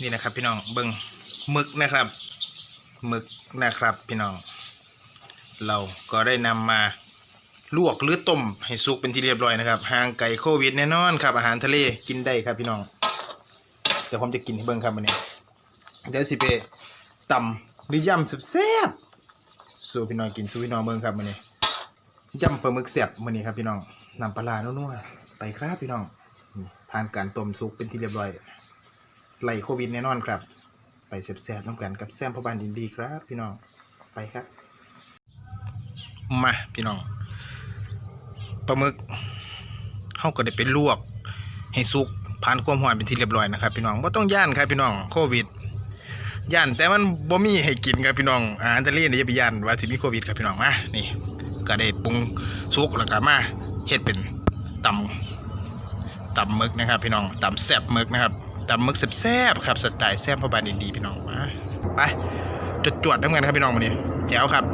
นี่นะครับ พี่น้องเบิ้งหมึกนะครับหมึกนะครับ พี่น้อง เราก็ได้นำมาลวกหรือต้มให้สุกเป็นที่เรียบร้อยนะครับห่างไก่โควิดแน่นอนครับ อาหารทะเลกินได้ครับพี่น้องเดี๋ยวผมจะกินให้เบิ้งครับวันนี้เดี๋ยวสิไปตำหรือยำแซ่บสู่พี่น้องกินสู่พี่น้องเบิ้งครับวันนี้ยำปลาหมึกแซ่บวันนี้ครับพี่น้องนำปลาร้านัวๆไปครับพี่น้องผ่านการต้มสุกเป็นที่เรียบร้อย ไล่โควิดแน่นอนครับ ไปแซ่บๆน้ำกันกับแซมพอบานดินดีครับ พี่น้องไปครับ มาพี่น้องปลาหมึกเขาก็ได้ไปลวก ให้สุกผ่านความร้อนเป็นที่เรียบร้อยนะครับ พี่น้องว่าต้องย่านครับพี่น้องโควิดย่านแต่มันบ่มีให้กินครับพี่น้องอาหารทะเลนี่ย่าไปย่านว่าสิมีโควิดครับพี่น้องมานี่ก็ได้ปรุงสุกแล้วก็มาเฮ็ดเป็นตำตำหมึกนะครับ พี่น้องตำแซ่บหมึกนะครับ ตำมึกแซ่บๆครับสไตล์แซ่บพอบานดีๆพี่น้องมาไปจวดๆน้ำกันครับพี่น้องวันนี้แจ๋วครับ